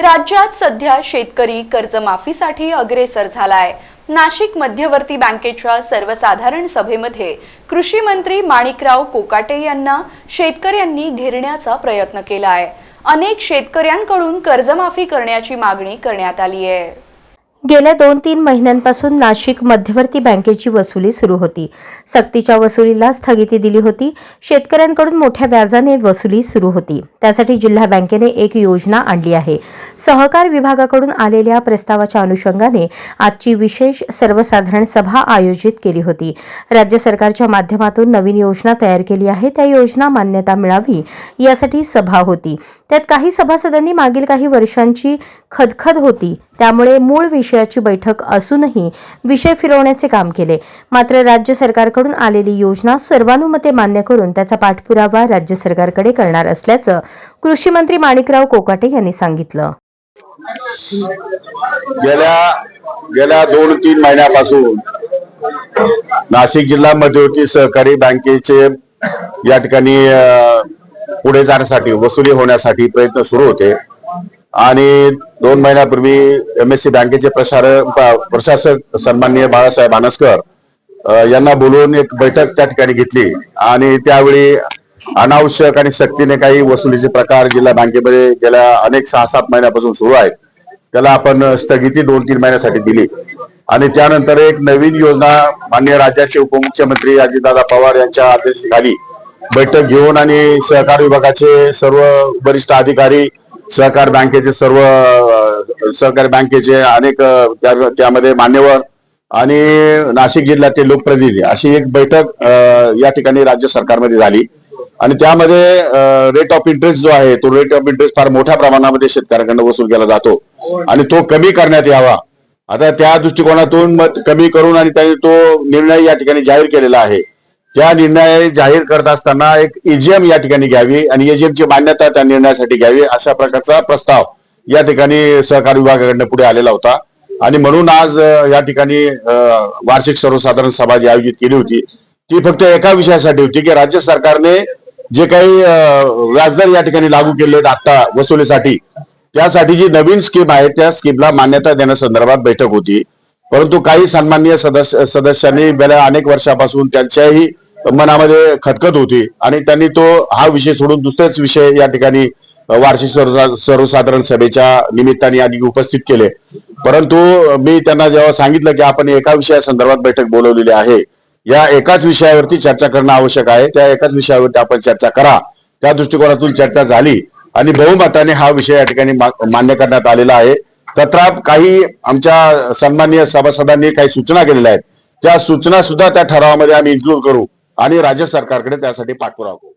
राज्यात सध्या शेतकरी कर्जमाफीसाठी अग्रेसर झालाय. नाशिक मध्यवर्ती बँकेच्या सर्वसाधारण सभेमध्ये कृषी मंत्री माणिकराव कोकाटे यांना शेतकऱ्यांनी घेरण्याचा प्रयत्न केला आहे अनेक शेतकऱ्यांकडून कर्जमाफी करण्याची मागणी करण्यात आली आहे गेल्या दोन तीन महिन्यांपासून नाशिक मध्यवर्ती बँकेची वसुली सुरू होती. सक्तीच्या वसुलीला स्थगिती दिली होती. शेतकऱ्यांकडून मोठ्या व्याजाने वसुली सुरू होती. त्यासाठी जिल्हा बँकेने एक योजना आणली आहे. सहकार विभागाकडून आलेल्या प्रस्तावाच्या अनुषंगाने आजची विशेष सर्वसाधारण सभा आयोजित केली होती. राज्य सरकारच्या माध्यमातून नवीन योजना तयार केली आहे. त्या योजना मान्यता मिळावी यासाठी सभा होती. त्यात काही सभासदांनी मागील काही वर्षांची खदखद होती. त्यामुळे मूळ विषय विषयाची बैठक असूनही विषय फिरवण्याचे काम केले. मात्र राज्य सरकारकडून आलेली योजना सर्वानुमते मान्य करून त्याचा पाठपुरावा राज्य सरकारकडे करणार असल्याचं कृषी मंत्री माणिकराव कोकाटे यांनी सांगितलं. गेल्या गेल्या दोन तीन महिन्यापासून नाशिक जिल्हा मध्यवर्ती सहकारी बँकेचे या ठिकाणी पुढे जाण्यासाठी वसुली होण्यासाठी प्रयत्न सुरू होते. आणि दोन महिन्यापूर्वी एम एस सी बँकेचे प्रशासक प्रशासक सन्माननीय बाळासाहेब आनसकर यांना बोलवून एक बैठक त्या ठिकाणी घेतली. आणि त्यावेळी अनावश्यक आणि सक्तीने काही वसुलीचे प्रकार जिल्हा बँकेमध्ये गेल्या अनेक सहा सात महिन्यापासून सुरू आहेत. त्याला आपण स्थगिती दोन तीन महिन्यासाठी दिली. आणि त्यानंतर एक नवीन योजना माननीय राज्याचे उपमुख्यमंत्री अजितदादा पवार यांच्या अध्यक्षतेखाली बैठक घेऊन आणि सहकार विभागाचे सर्व वरिष्ठ अधिकारी सहकार बँकेचे सर्व सहकारी बँकेचे अनेक त्यामध्ये मान्यवर आणि नाशिक जिल्ह्यातील लोकप्रतिनिधी अशी एक बैठक या ठिकाणी राज्य सरकारमध्ये झाली. आणि त्यामध्ये रेट ऑफ इंटरेस्ट जो आहे तो रेट ऑफ इंटरेस्ट फार मोठ्या प्रमाणामध्ये शेतकऱ्यांकडून वसूल केला जातो. आणि तो कमी करण्यात यावा. आता त्या दृष्टिकोनातून मग कमी करून आणि त्यांनी तो निर्णय या ठिकाणी जाहीर केलेला आहे. त्या निर्णय जाहीर करत असताना एक ईजीएम या ठिकाणी घ्यावी आणि EGM ची मान्यता त्या निर्णयासाठी घ्यावी अशा प्रकारचा प्रस्ताव या ठिकाणी सहकार विभागाकडनं पुढे आलेला होता. आणि म्हणून आज या ठिकाणी वार्षिक सर्वसाधारण सभा जी आयोजित केली होती ती फक्त एका विषयासाठी होती की राज्य सरकारने जे काही व्याजदर या ठिकाणी लागू केले आहेत आत्ता वसुलीसाठी त्यासाठी जी नवीन स्कीम आहे त्या स्कीमला मान्यता देण्यासंदर्भात बैठक होती. परंतु काही सन्माननीय सदस्य सदस्यांनी गेल्या अनेक वर्षापासून त्यांच्याही मनामध्ये खतखत होती आणि त्यांनी तो हा विषय सोडून दुसरेच विषय या ठिकाणी वार्षिक सर्वसाधारण सभेच्या निमित्ताने आधी उपस्थित केले. परंतु मी त्यांना जेव्हा सांगितलं की आपण एका विषयासंदर्भात बैठक बोलवलेली आहे या एकाच विषयावरती चर्चा करणं आवश्यक आहे त्या एकाच विषयावरती आपण चर्चा करा. त्या दृष्टिकोनातून चर्चा झाली आणि बहुमताने हा विषय या ठिकाणी मा- मान्य करण्यात आलेला आहे. तत्राप काही आमच्या सन्माननीय सभासदांनी काही सूचना केलेल्या आहेत. त्या सूचना सुद्धा त्या ठरावामध्ये आम्ही इन्क्लूड करू. आणि राज्य सरकारकडे त्यासाठी पाठपुरावा करू.